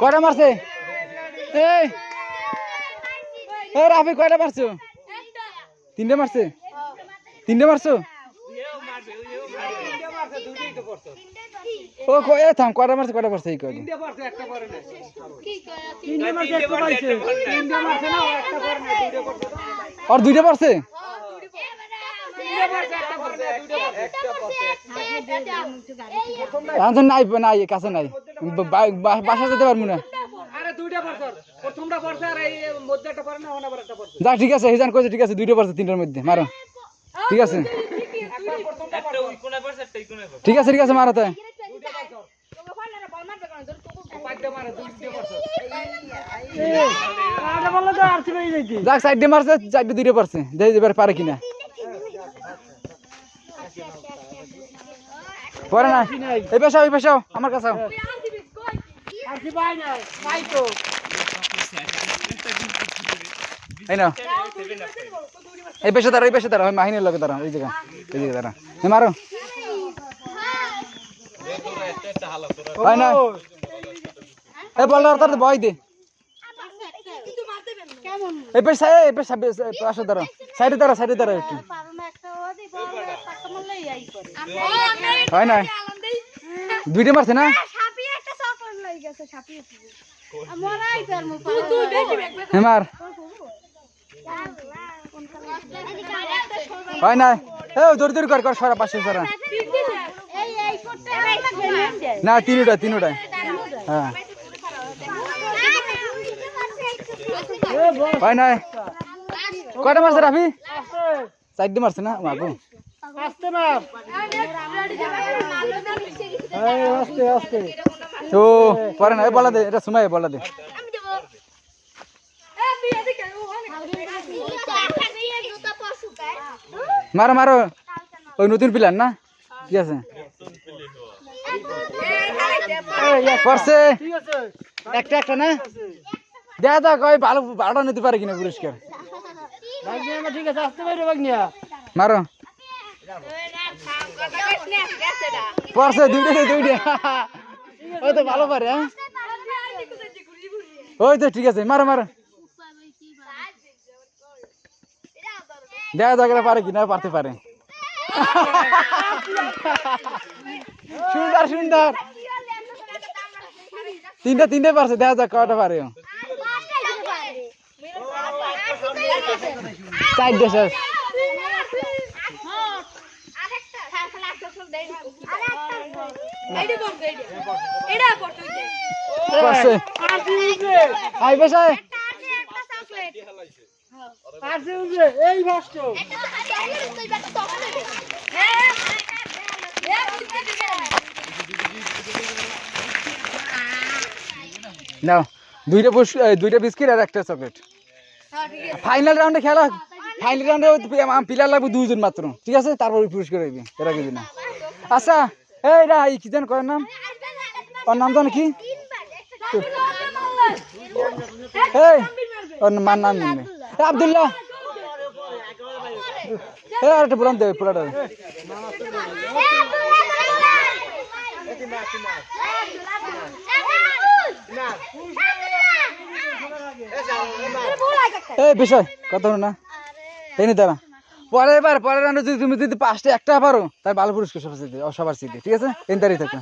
কয়টা মারছে? এই। রাফি কয়টা মারছো? তিনটে মারছে? তিনটে মারছো? ও কয় এ থাম কয়টা মারছে কয়টা মারছে এই কয়টা? আর দুইটা পারছে এখন নাই নাই কাছে নাই বাসা যেতে পারব না পড়ছে পড়ছে যাক ঠিক আছে। হিজান কইছে ঠিক আছে দুইটা পারছে তিনটার মধ্যে মারো ঠিক আছে ঠিক আছে ঠিক আছে মারো তাই পড়ছে যাক, সাইড দিয়ে মারছে চারটে দুইটা পারছে। দেখি এবার পারে কিনা। পরে না। এই পেশাও এই পেশাও, আমার কাছে। এই এই পেশা ওই মাহিনীর লগে দাঁড়া এই জায়গা এই তার দে। এই পেশা এই পেশা পাশে দাঁড়া সাইডে দাঁড়া সাইডে একটু। হয় না দুইটা মারছে না? হ্যাঁ হয় না এ দৌড়ি দৌড়ি কর কর সরা পাশে সরা। না তিনটা তিনটা হ্যাঁ। হয় না কয়টা মারছে রাফি? চারটে মারছে না? মাগো ও পরে না এ বলা দে এটা সময় বলা দে। মারো মারো। ওই নতুন প্লেয়ার না? কি আছে? করছে। একটা একটা না? দেখা যাক ওই ভালো ভালো নিতে পারে কিনা পুরস্কার। ঠিক আছে আসতে পারবে মারো। পড়ছে দুইটা দুইটা। ওই তো ভালো পারে হ্যাঁ? ওই তো ঠিক আছে মারো মারো। দেখা যাক পারে কিনা পারতে পারে। সুন্দর সুন্দর। তিনটা তিনটে পারছে দেখা যাক কয়টা পারে। ও। চারটে শেষ। নাও দুইটা দুইটা বিস্কিট আর একটা চকলেট। ফাইনাল রাউন্ডে খেলা ফাইনাল রাউন্ডে প্লেয়ার লাগবে দুইজন মাত্র ঠিক আছে? তারপর পুরস্কার হইবে এরা কিছু না আচ্ছা এই রা এই কি জান কয়ের নাম? ওর নাম জানো কি? এই ওর মার নাম নেই। আব্দুল্লাহ। এ আর একটা পুরাটা এই বিষয় কত না। এই নি পরের বার, পরের রাউন্ডে যদি তুমি যদি পাঁচটা একটা পারো তার ভালো পুরস্কার সবার সিদ্ধি সবার সিদ্ধি ঠিক আছে? এই থাকবে থাকো।